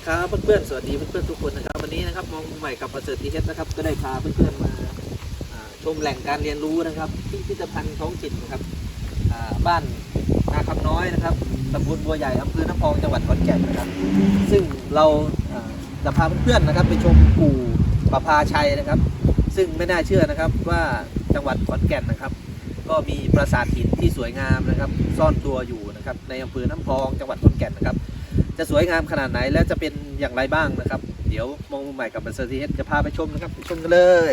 ีครับเพื่อนๆสวัสดีเพื่อนๆทุกคนนะครับ วันนี้นะครับมองใหม่กับประเสริฐทีเนะครับ ก็ได้พาเพื่อนๆมาชมแหล่งการเรียนรู้นะครับที่พิพิธภัณฑ์ท้องถิ่นนะครับบ้านนาคำน้อยนะครับตำบลบัวใหญ่อำเภอน้ำพองจังหวัดขอนแก่นนะครับ ซึ่งเราอ่าจะพาเพื่อนๆนะครับ ไปชมปู่ประภาชัยนะครับ ซึ่งไม่น่าเชื่อนะครับว่าจังหวัดขอนแก่นนะครับก็มีปราสาทหินที่สวยงามนะครับ ซ่อนตัวอยู่นะครับในอำเภอน้ำพองจังหวัดขอนแก่นนะครับ จะสวยงามขนาดไหนและจะเป็นอย่างไรบ้างนะครับ เดี๋ยวมองมุมใหม่กับบันเซอร์ทีเอสจะพาไปชมนะครับไปชมกันเลย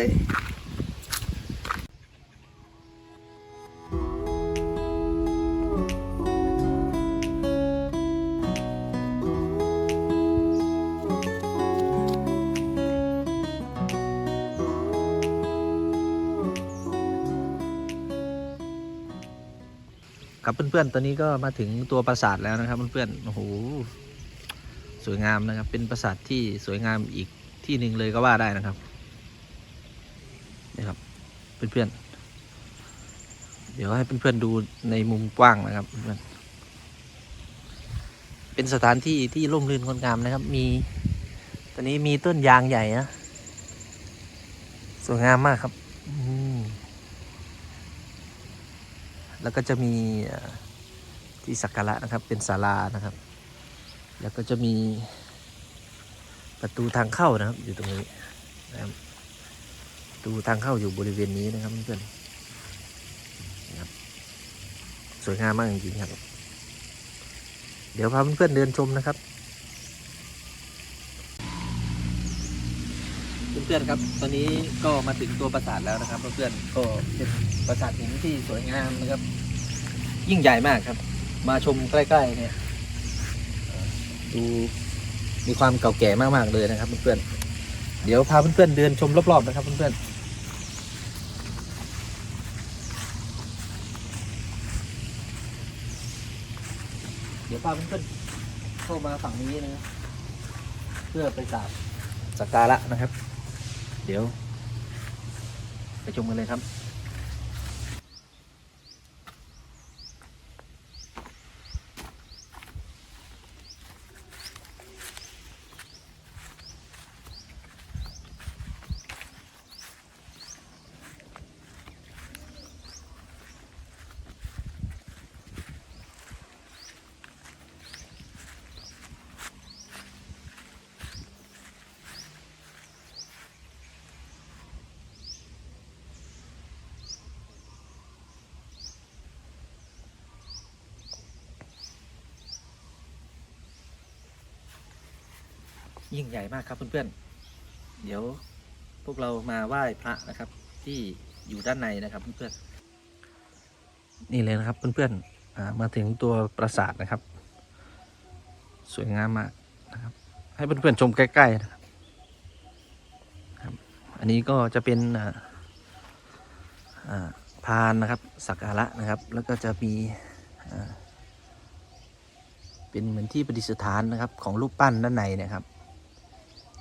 ครับเพื่อนๆ ตอนนี้ก็มาถึงตัวปราสาทแล้วนะครับเพื่อนๆ โอ้โห สวยงามนะครับ เป็นปราสาทที่สวยงามอีกที่หนึ่งเลยก็ว่าได้นะครับนี่ครับเพื่อนๆเดี๋ยวให้เพื่อนๆดูในมุมกว้างนะครับเพื่อนเป็นสถานที่ที่ร่มรื่นงดงามนะครับ มีตอนนี้มีต้นยางใหญ่นะสวยงามมากครับแล้วก็จะมีที่สักการะนะครับเป็นศาลานะครับ แล้วก็จะมีประตูทางเข้านะครับ อยู่ตรงนี้นะครับประตูทางเข้าอยู่บริเวณนี้นะครับเพื่อนนะครับ สวยงามมากจริงๆครับ เดี๋ยวพาเพื่อนๆเดินชมนะครับเพื่อนๆครับ ตอนนี้ก็มาถึงตัวปราสาทแล้วนะครับ เพื่อนๆก็เป็นปราสาทหินที่สวยงามนะครับ ยิ่งใหญ่มากครับ มาชมใกล้ๆเนี่ย ดูมีความเก่าแก่มากๆเลยนะครับเพื่อนๆเดี๋ยวพาเพื่อนๆเดินชมรอบๆนะครับเพื่อนๆเดี๋ยวพาเพื่อนๆเข้ามาฝั่งนี้นะเพื่อไปกราบสักการะนะครับ เดี๋ยว ไปชมกันเลยครับ ยิ่งใหญ่มากครับเพื่อนๆ เดี๋ยวพวกเรามาไหว้พระนะครับ ที่อยู่ด้านในนะครับเพื่อนๆ นี่เลยนะครับเพื่อนๆ มาถึงตัวปราสาทนะครับ สวยงามมากนะครับ ให้เพื่อนๆชมใกล้ๆนะครับครับ อันนี้ก็จะเป็นอ่าพานนะครับสักการะนะครับ แล้วก็จะมีอ่าเป็นเหมือนที่ประดิษฐานนะครับของรูปปั้นด้านในนะครับ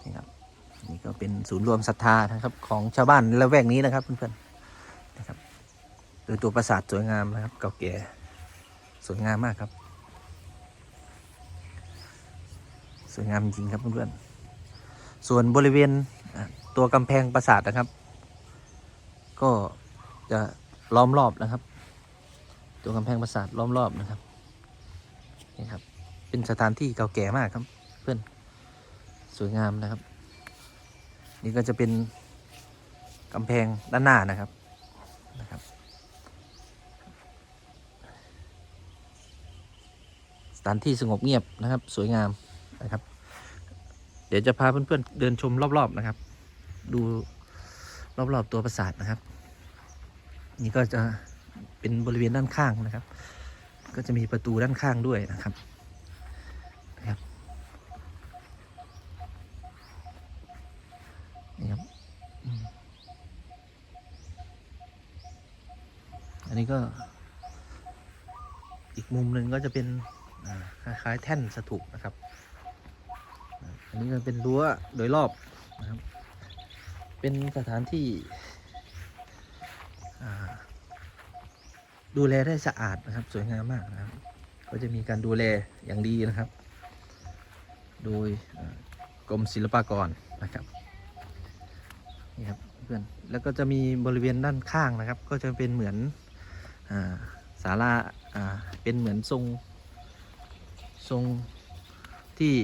นี่ครับนี่ก็เป็นศูนย์รวมศรัทธานะครับของชาวบ้านละแวกนี้นะครับเพื่อนๆนะครับโดยตัวปราสาทสวยงามนะครับ เก่าแก่สวยงามมากครับ สวยงามจริงครับเพื่อนๆส่วนบริเวณตัวกำแพงปราสาทนะครับ ก็จะล้อมรอบนะครับ ตัวกำแพงปราสาทล้อมรอบนะครับนี่ครับเป็นสถานที่เก่าแก่มากครับเพื่อน สวยงามนะครับ นี่ก็จะเป็นกำแพงด้านหน้านะครับนะครับ สถานที่สงบเงียบนะครับ สวยงามนะครับ เดี๋ยวจะพาเพื่อนๆเดินชมรอบๆนะครับ ดูรอบๆตัวปราสาทนะครับ นี่ก็จะเป็นบริเวณด้านข้างนะครับ ก็จะมีประตูด้านข้างด้วยนะครับ นี่ครับอืมอั นนี้ก็อีกมุมหนึ่งก็จะเป็นคล้ายๆแท่นสถูปนะครับ อันนี้ก็เป็นรั้วโดยรอบนะครับ เป็นสถานที่ดูแลได้สะอาดนะครับ สวยงามมากนะครับ ก็จะมีการดูแลอย่างดีนะครับ โดยกรมศิลปากรนะครับนี่ครับเพื่อนแล้วก็จะมีบริเวณด้านข้างนะครับ ก็จะเป็นเหมือน ศาลาเป็นเหมือนทรงทรงที่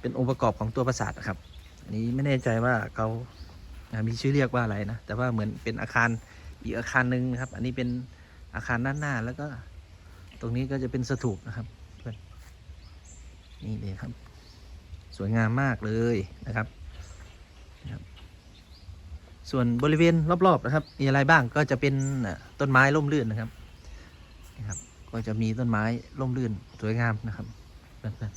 เป็นองค์ประกอบของตัวปราสาทนะครับอันนี้ไม่แน่ใจว่าเขามีชื่อเรียกว่าอะไรนะ แต่ว่าเหมือนเป็นอาคารอีกอาคารหนึ่งนะครับ อันนี้เป็นอาคารด้านหน้าแล้วก็ตรงนี้ก็จะเป็นสถูปนะครับเพื่อนนี่เลยครับ สวยงามมากเลยนะครับ ส่วนบริเวณรอบๆนะครับ มีอะไรบ้างก็จะเป็นต้นไม้ร่มรื่นนะครับนะครับ ก็จะมีต้นไม้ร่มรื่นสวยงามนะครับเพื่อน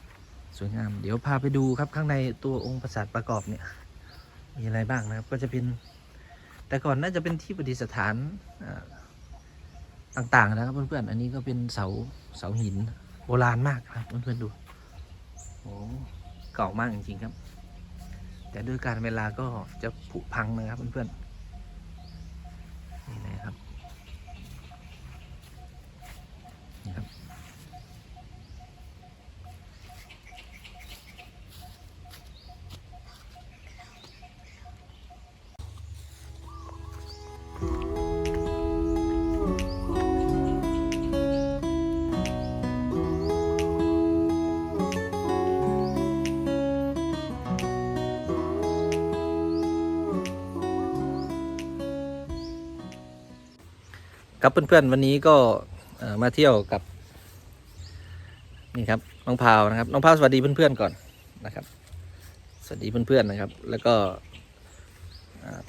ๆสวยงาม เดี๋ยวพาไปดูครับข้างในตัวองค์ปราสาทประกอบเนี่ยมีอะไรบ้างนะครับ ก็จะเป็น แต่ก่อนน่าจะเป็นที่ประดิษฐานต่างๆนะครับเพื่อนๆ อันนี้ก็เป็นเสาเสาหินโบราณมากครับเพื่อนๆดูโอ้เก่ามากจริงๆครับ แต่ด้วยการเวลาก็จะผุพังนะครับเพื่อนๆนี่นะครับนี่ครับ ครับเพื่อนๆวันนี้ก็มาเที่ยวกับนี่ครับน้องพาวนะครับน้องพาวสวัสดีเพื่อนๆก่อนนะครับ สวัสดีเพื่อนๆนะครับ แล้วก็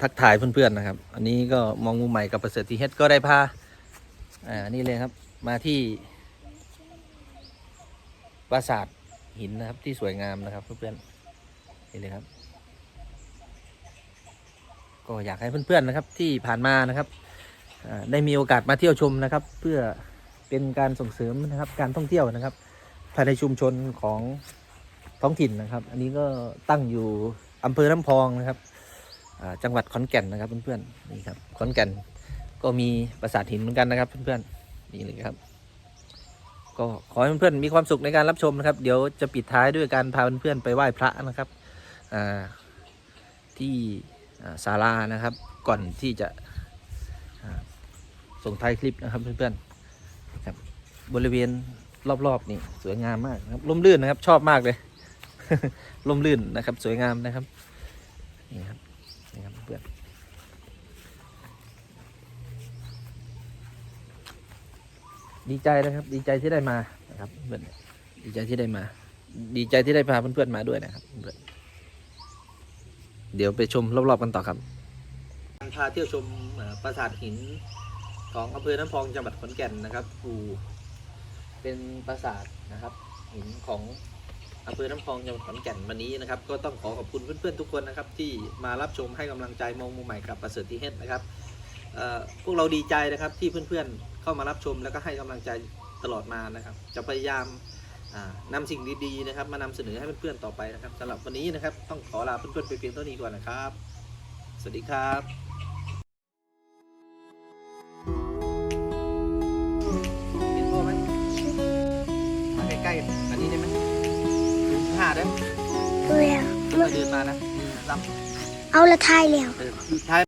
ทักทายเพื่อนๆนะครับ อันนี้ก็มองมุมใหม่กับประเสริฐทีเฮดก็ได้พาอ่านี่เลยครับมาที่ปราสาทหินนะครับที่สวยงามนะครับเพื่อนๆนี่เลยครับ ก็อยากให้เพื่อนๆนะครับที่ผ่านมานะครับ ได้มีโอกาสมาเที่ยวชมนะครับ เพื่อเป็นการส่งเสริมนะครับการท่องเที่ยวนะครับภายในชุมชนของท้องถิ่นนะครับ อันนี้ก็ตั้งอยู่อำเภอน้ำพองนะครับจังหวัดขอนแก่นนะครับเพื่อนๆนี่ครับขอนแก่นก็มีปราสาทหินเหมือนกันนะครับเพื่อนๆนี่เลยครับ ก็ขอให้เพื่อนๆมีความสุขในการรับชมนะครับ เดี๋ยวจะปิดท้ายด้วยการพาเพื่อนๆไปไหว้พระนะครับที่อ่าศาลานะครับ ก่อนที่จะ ส่งท้ายคลิปนะครับเพื่อนๆครับบริเวณรอบๆนี่สวยงามมากนะครับร่มรื่นนะครับ ชอบมากเลยร่มรื่นนะครับ สวยงามนะครับนี่ครับนี่ครับเพื่อนดีใจนะครับ ดีใจที่ได้มานะครับเพื่อนดีใจที่ได้มา ดีใจที่ได้พาเพื่อนๆมาด้วยนะครับเพื่อนเดี๋ยวไปชมรอบๆกันต่อครับการพาเที่ยวชมปราสาทหิน ของอำเภอน้ำพองจังหวัดขอนแก่นนะครับอูเป็นปราสาทนะครับหินของอำเภอน้ำพองจังหวัดขอนแก่นวันนี้นะครับ ก็ต้องขอขอบคุณเพื่อนๆทุกคนนะครับ ที่มารับชมให้กำลังใจมองมุมใหม่กับประเสริฐทีเฮดนะครับพวกเราดีใจนะครับที่เพื่อนๆเข้ามารับชมแล้วก็ให้กำลังใจตลอดมานะครับ จะพยายามอ่านำสิ่งดีๆนะครับ มานำเสนอให้เพื่อนๆต่อไปนะครับสำหรับวันนี้นะครับ ต้องขอลาเพื่อนๆไปเพียงเท่านี้ก่อนนะครับ สวัสดีครับ เดินมานะรับเอาละทายแล้ว เออท้าย